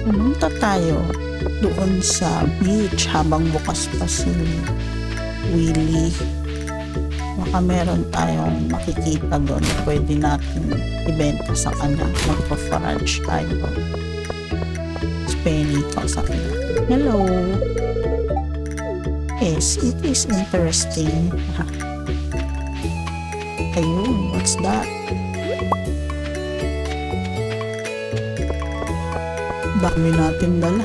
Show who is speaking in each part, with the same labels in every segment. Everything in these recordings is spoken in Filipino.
Speaker 1: Pumunta tayo doon sa beach habang bukas pa si Willie. Baka meron tayong makikita doon na pwede natin ibenta sa kanya. Magpa-farage tayo. Penny to sa kanya. Hello. Yes, it is interesting. Ayun, what's that? Dami natin dala.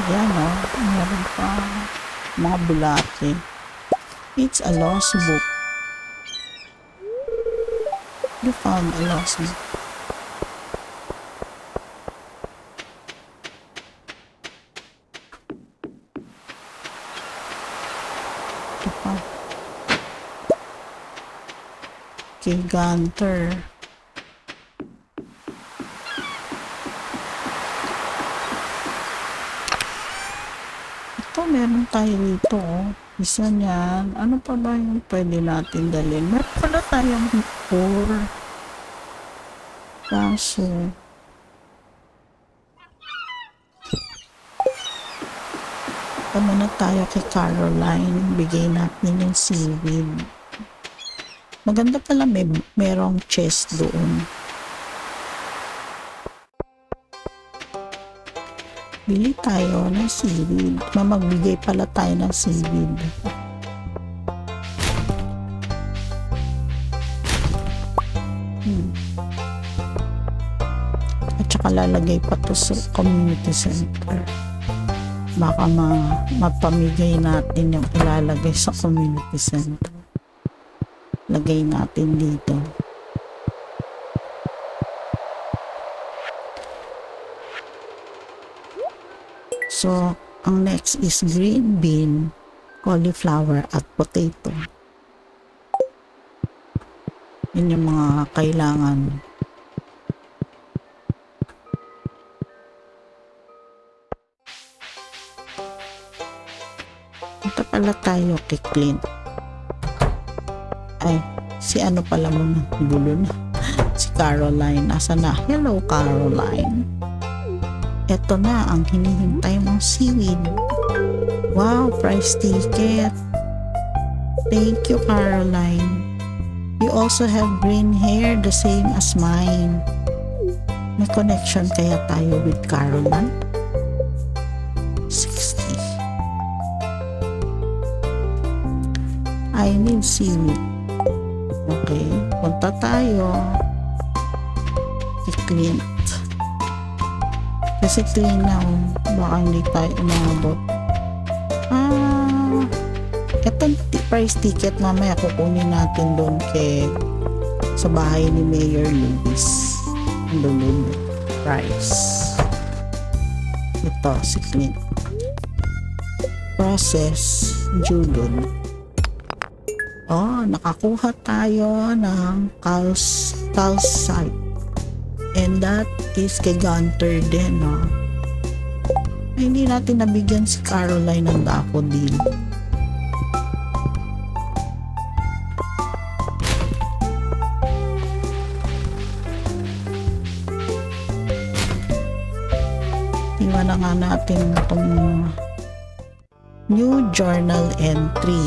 Speaker 1: Ayan o, meron pa mga bulate. It's a lost book. You found a lost book. Kay Gunter. Ito, meron tayo dito. oh. Isa niyan. Ano pa ba yung pwede natin dalhin? Meron pala tayong four. Kaso, Tama na tayo kay Caroline. Bigay natin yung seaweed. Maganda pala may merong chest doon. Bili tayo ng seaweed. Mamagbigay pala tayo ng seaweed. Hmm. At saka lalagay pa to sa community center. Baka ma mapamigay natin yung ilalagay sa community center. Lagay natin dito. So, ang next is green bean, cauliflower, at potato. Yun yung mga kailangan. Punta pala tayo kay Clint. Ay, si ano pala muna, gulo na. Si Caroline, nasa na? Hello, Caroline. Ito na ang hinihintay mong seaweed. Wow, price ticket. Thank you, Caroline. You also have green hair the same as mine. May connection kaya tayo with Caroline? 60. I need seaweed. Okay, punta tayo. I-clean. Kasi clean na oh. Baka hindi tayo umabot. Ah, etong ti- price ticket mamaya kukunin natin doon kay sa bahay ni Mayor Lewis. Doon price. Ito, si Clint. Process, Julon. Oh, nakakuha tayo ng cals calcite. And that is kay Gunter din, no? Ay, hindi natin nabigyan si Caroline ng daffodil. Iwan na nga natin itong new journal entry.